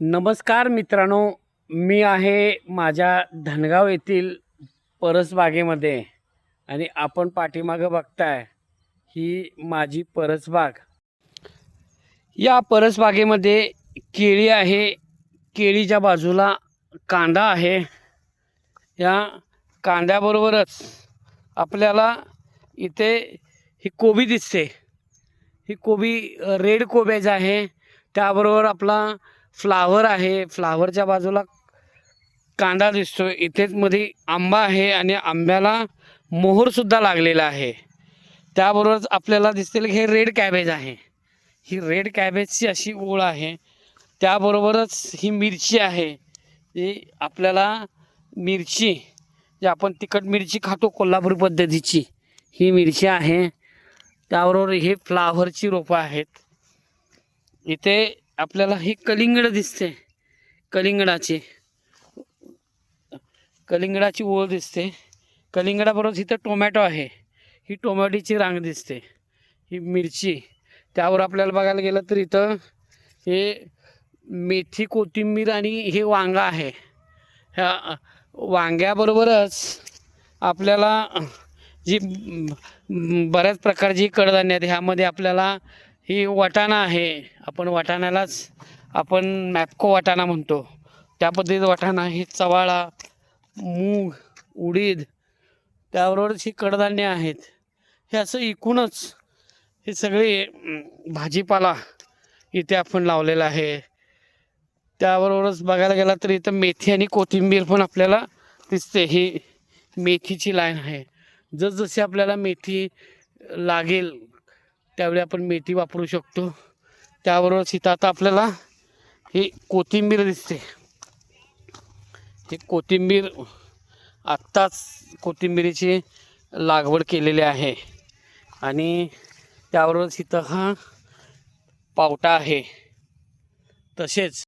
नमस्कार मित्रांनो मी आहे माझ्या धनगाव येथील परसबागेमध्ये आणि आपण पाठीमागं बघताय ही माझी परसबाग या परसबागेमध्ये केळी आहे केळीच्या बाजूला कांदा आहे. या कांद्याबरोबरच आपल्याला इथे ही कोबी दिसते. ही कोबी रेड कोबेज आहे. त्याबरोबर आपला फ्लावर आहे. फ्लावरच्या बाजूला कांदा दिसतो इथेच मध्ये आंबा आहे आणि आंब्याला मोहरसुद्धा लागलेला आहे. त्याबरोबरच आपल्याला दिसतील की हे रेड कॅबेज आहे. ही रेड कॅबेजची अशी ओळ आहे. त्याबरोबरच ही मिरची आहे. ही आपल्याला मिरची जी आपण तिखट मिरची खातो कोल्हापुरी पद्धतीची ही मिरची आहे. त्याबरोबर हे फ्लावरची रोपं आहेत. इथे आपल्याला हे कलिंगड दिसते. कलिंगडाची. कलिंगडाची ओळ दिसते. कलिंगडाबरोबर इथं टोमॅटो आहे. ही टोमॅटोची रांग दिसते. ही मिरची. त्यावर आपल्याला बघायला गेलं तर इथं हे मेथी कोथिंबीर आणि हे वांगा आहे. ह्या वांग्याबरोबरच आपल्याला जी बऱ्याच प्रकारची कडधान्य आहेत. ह्यामध्ये आपल्याला ही वाटाणा आहे. आपण वाटाण्यालाच आपण मॅपको वाटाणा म्हणतो. त्या पद्धतीचं वाटाणा हे चवाळा मूग उडीद त्याबरोबरच ही कडधान्य आहेत. हे असं एकूणच हे सगळे भाजीपाला इथे आपण लावलेला आहे. त्याबरोबरच बघायला गेला तर इथं मेथी आणि कोथिंबीर पण आपल्याला दिसते. ही मेथीची लाईन आहे. जसजशी आपल्याला मेथी लागेल त्यावेळी आपण मेथी वापरू शकतो. त्याबरोबरच इथं आता आपल्याला ही कोथिंबीर दिसते. ही कोथिंबीर आत्ताच कोथिंबीरीची लागवड केलेली आहे. आणि त्याबरोबरच इथं हा पावटा आहे. तसेच